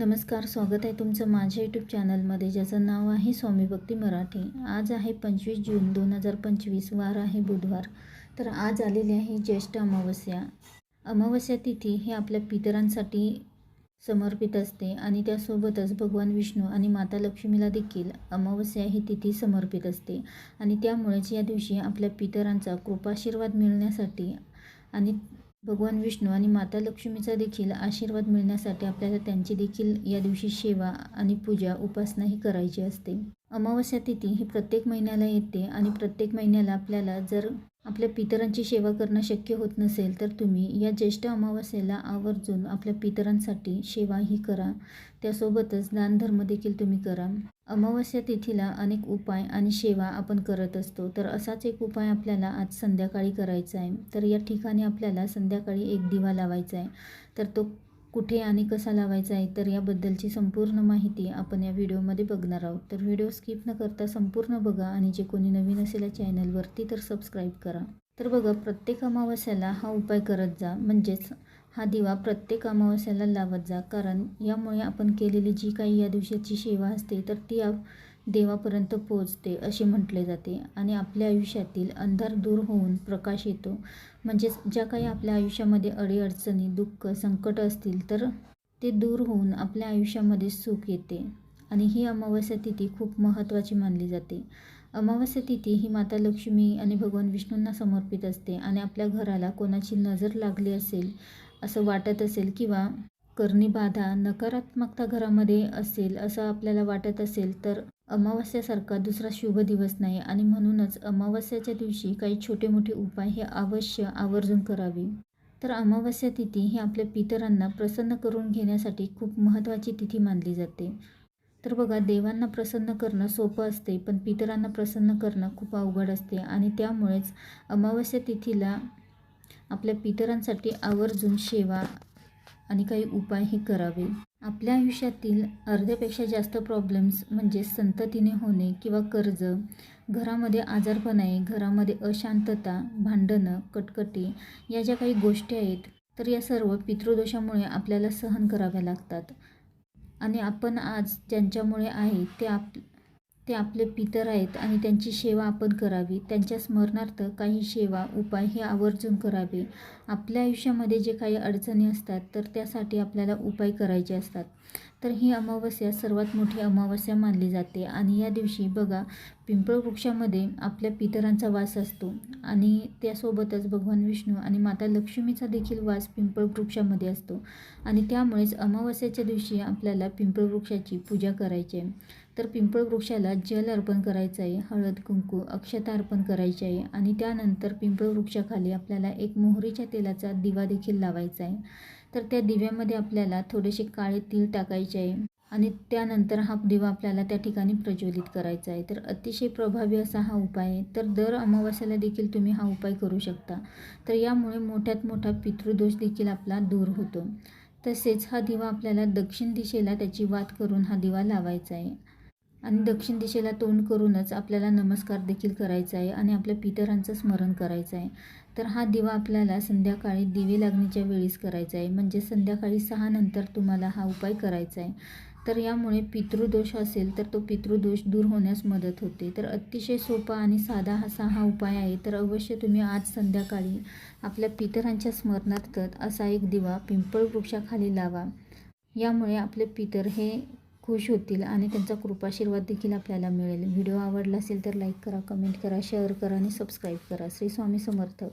नमस्कार स्वागत आहे तुमचं माझ्या यूट्यूब चॅनलमध्ये ज्याचं नाव आहे स्वामी भक्ती मराठी. आज आहे पंचवीस जून दोन हजार पंचवीस वार आहे बुधवार. तर आज आलेली आहे ज्येष्ठ अमावस्या. अमावस्या तिथी हे आपल्या पितरांसाठी समर्पित असते आणि त्यासोबतच भगवान विष्णू आणि माता लक्ष्मीला देखील अमावस्या ही तिथी समर्पित असते. आणि त्यामुळेच या दिवशी आपल्या पितरांचा कृपाशीर्वाद मिळण्यासाठी आणि भगवान विष्णू आणि माता लक्ष्मीचा देखील आशीर्वाद मिळण्यासाठी आपल्याला त्यांची देखील या दिवशी सेवा आणि पूजा उपासनाही करायची असते. अमावस्या तिथी ही प्रत्येक महिन्याला येते आणि प्रत्येक महिन्याला आपल्याला जर आपल्या पितरांची सेवा करणं शक्य होत नसेल तर तुम्ही या ज्येष्ठ अमावास्येला आवर्जून आपल्या पितरांसाठी सेवाही करा. त्यासोबतच दानधर्म देखील तुम्ही करा. अमावास्या तिथीला अनेक उपाय आणि सेवा आपण करत असतो. तर असाच एक उपाय आपल्याला आज संध्याकाळी करायचा आहे. तर या ठिकाणी आपल्याला संध्याकाळी एक दिवा लावायचा आहे. तर तो कुठे आणि कसा लावायचा आहे तर याबद्दलची संपूर्ण माहिती आपण या व्हिडिओमध्ये बघणार आहोत. तर व्हिडिओ स्किप न करता संपूर्ण बघा आणि जे कोणी नवीन असेल या चॅनलवरती तर सबस्क्राईब करा. तर बघा प्रत्येक अमावस्याला हा उपाय करत जा. म्हणजेच हा दिवा प्रत्येक अमावस्याला लावत जा कारण यामुळे आपण केलेली जी काही या दिवसाची सेवा असते तर ती देवापर्यंत पोहोचते असे म्हटले जाते. आणि आपल्या आयुष्यातील अंधार दूर होऊन प्रकाश येतो. म्हणजेच ज्या काही आपल्या आयुष्यामध्ये अडीअडचणी दुःख संकट असतील तर ते दूर होऊन आपल्या आयुष्यामध्ये सुख येते. आणि ही अमावस्या तिथी खूप महत्त्वाची मानली जाते. अमावस्या तिथी ही माता लक्ष्मी आणि भगवान विष्णूंना समर्पित असते आणि आपल्या घराला कोणाची नजर लागली असेल असं वाटत असेल किंवा करणी बाधा नकारात्मकता घरामध्ये असेल असं आपल्याला वाटत असेल तर अमावस्यासारखा दुसरा शुभ दिवस नाही. आणि म्हणूनच अमावस्याच्या दिवशी काही छोटे मोठे उपाय हे अवश्य आवर्जून करावे. तर अमावस्या तिथी ही आपल्या पितरांना प्रसन्न करून घेण्यासाठी खूप महत्त्वाची तिथी मानली जाते. तर बघा देवांना प्रसन्न करणं सोपं असते पण पितरांना प्रसन्न करणं खूप अवघड असते. आणि त्यामुळेच अमावस्या तिथीला आपल्या पितरांसाठी आवर्जून सेवा आणि काही उपाय हे करावे. आपल्या आयुष्यातील अर्ध्यापेक्षा जास्त प्रॉब्लेम्स म्हणजे संततीने होणे किंवा कर्ज घरामध्ये आजारपण आहे घरामध्ये अशांतता भांडणं कटकटी या ज्या काही गोष्टी आहेत तर या सर्व पितृदोषामुळे आपल्याला सहन कराव्या लागतात. आणि आपण आज ज्यांच्यामुळे आहे ते आप ते आपले पितर आहेत आणि त्यांची सेवा आपण करावी. त्यांच्या स्मरणार्थ काही सेवा उपाय हे आवर्जून करावे. आपल्या आयुष्यामध्ये जे काही अडचणी असतात तर त्यासाठी आपल्याला उपाय करायचे असतात. तर ही अमावस्या सर्वात मोठी अमावस्या मानली जाते. आणि या दिवशी बघा पिंपळ वृक्षामध्ये आपल्या पितरांचा वास असतो. आणि त्यासोबतच भगवान विष्णू आणि माता लक्ष्मीचा देखील वास पिंपळ वृक्षामध्ये असतो. आणि त्यामुळेच अमावस्याच्या दिवशी आपल्याला पिंपळ वृक्षाची पूजा करायची आहे. तर पिंपळ वृक्षाला जल अर्पण करायचं आहे हळद कुंकू अक्षता अर्पण करायची आहे आणि त्यानंतर पिंपळ वृक्षाखाली आपल्याला एक मोहरीच्या तेलाचा दिवा देखील लावायचा आहे. तर त्या दिव्यामध्ये आपल्याला थोडेसे काळे तीळ टाकायचे आहे आणि त्यानंतर हा दिवा आपल्याला त्या ठिकाणी प्रज्वलित करायचा आहे. तर अतिशय प्रभावी असा हा उपाय आहे. तर दर अमावस्याला देखील तुम्ही हा उपाय करू शकता. तर यामुळे मोठ्यात मोठा पितृदोष देखील आपला दूर होतो. तसेच हा दिवा आपल्याला दक्षिण दिशेला त्याची वात करून हा दिवा लावायचा आहे. आणि दक्षिण दिशेला तोंड करूनच आपल्याला नमस्कार देखील करायचा आहे आणि आपल्या पितरांचं स्मरण करायचं आहे. तर हा दिवा आपल्याला संध्याकाळी दिवे लागण्याच्या वेळीस करायचा आहे. म्हणजे संध्याकाळी सहा नंतर तुम्हाला हा उपाय करायचा आहे. तर यामुळे पितृदोष असेल तर तो पितृदोष दूर होण्यास मदत होते. तर अतिशय सोपा आणि साधा असा हा उपाय आहे. तर अवश्य तुम्ही आज संध्याकाळी आपल्या पितरांच्या स्मरणार्थ असा एक दिवा पिंपळ वृक्षाखाली लावा. यामुळे आपले पितर हे खुश होतील आणि त्यांचा कृपाशीर्वाद देखील आपल्याला मिळेल. व्हिडिओ आवडला असेल तर लाईक करा कमेंट करा शेअर करा आणि सबस्क्राईब करा. श्री स्वामी समर्थ.